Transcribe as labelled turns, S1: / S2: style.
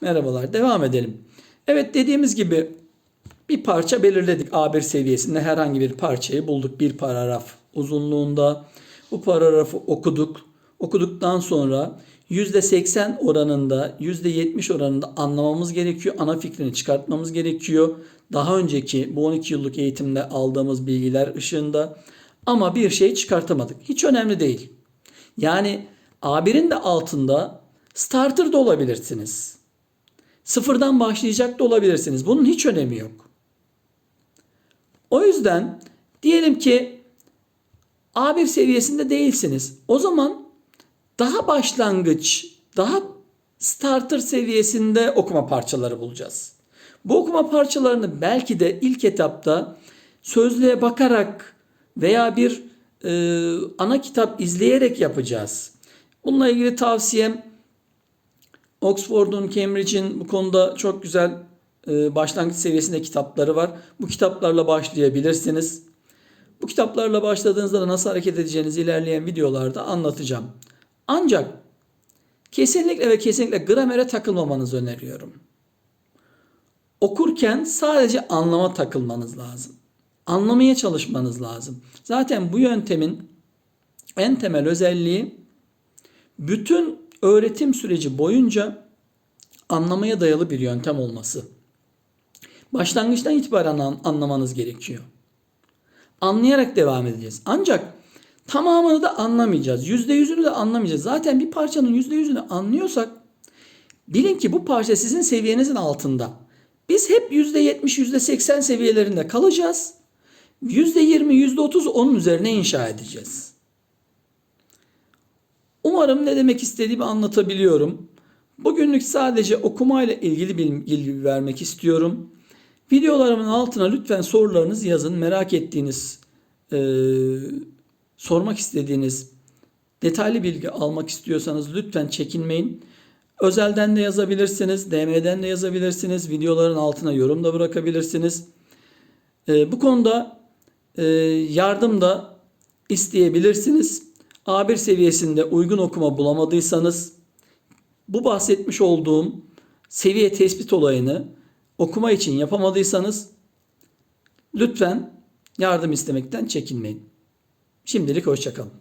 S1: Merhabalar. Devam edelim. Evet dediğimiz gibi bir parça belirledik. A1 seviyesinde herhangi bir parçayı bulduk. Bir paragraf uzunluğunda. Bu paragrafı okuduk. Okuduktan sonra %80 oranında, %70 oranında anlamamız gerekiyor. Ana fikrini çıkartmamız gerekiyor. Daha önceki bu 12 yıllık eğitimde aldığımız bilgiler ışığında. Ama bir şey çıkartamadık. Hiç önemli değil. Yani A1'in de altında starter da olabilirsiniz. Sıfırdan başlayacak da olabilirsiniz. Bunun hiç önemi yok. O yüzden diyelim ki A1 seviyesinde değilsiniz. O zaman daha başlangıç, daha starter seviyesinde okuma parçaları bulacağız. Bu okuma parçalarını belki de ilk etapta sözlüğe bakarak veya bir e, ana kitap izleyerek yapacağız. Bununla ilgili tavsiyem Oxford'un, Cambridge'in bu konuda çok güzel e, başlangıç seviyesinde kitapları var. Bu kitaplarla başlayabilirsiniz. Bu kitaplarla başladığınızda da nasıl hareket edeceğinizi ilerleyen videolarda anlatacağım. Ancak kesinlikle ve kesinlikle gramere takılmamanızı öneriyorum. Okurken sadece anlama takılmanız lazım. Anlamaya çalışmanız lazım. Zaten bu yöntemin en temel özelliği bütün öğretim süreci boyunca anlamaya dayalı bir yöntem olması. Başlangıçtan itibaren an- anlamanız gerekiyor. Anlayarak devam edeceğiz. Ancak tamamını da anlamayacağız. Yüzde yüzünü de anlamayacağız. Zaten bir parçanın yüzde yüzünü anlıyorsak bilin ki bu parça sizin seviyenizin altında. Biz hep yüzde yetmiş, yüzde seksen seviyelerinde kalacağız. Yüzde yirmi, yüzde otuz onun üzerine inşa edeceğiz. Umarım ne demek istediğimi anlatabiliyorum. Bugünlük sadece okumayla ilgili bilgi vermek istiyorum. Videolarımın altına lütfen sorularınızı yazın. Merak ettiğiniz, e, sormak istediğiniz, detaylı bilgi almak istiyorsanız lütfen çekinmeyin. Özelden de yazabilirsiniz, DM'den de yazabilirsiniz. Videoların altına yorum da bırakabilirsiniz. E, bu konuda e, yardım da isteyebilirsiniz. A1 seviyesinde uygun okuma bulamadıysanız bu bahsetmiş olduğum seviye tespit olayını okuma için yapamadıysanız lütfen yardım istemekten çekinmeyin. Şimdilik hoşçakalın.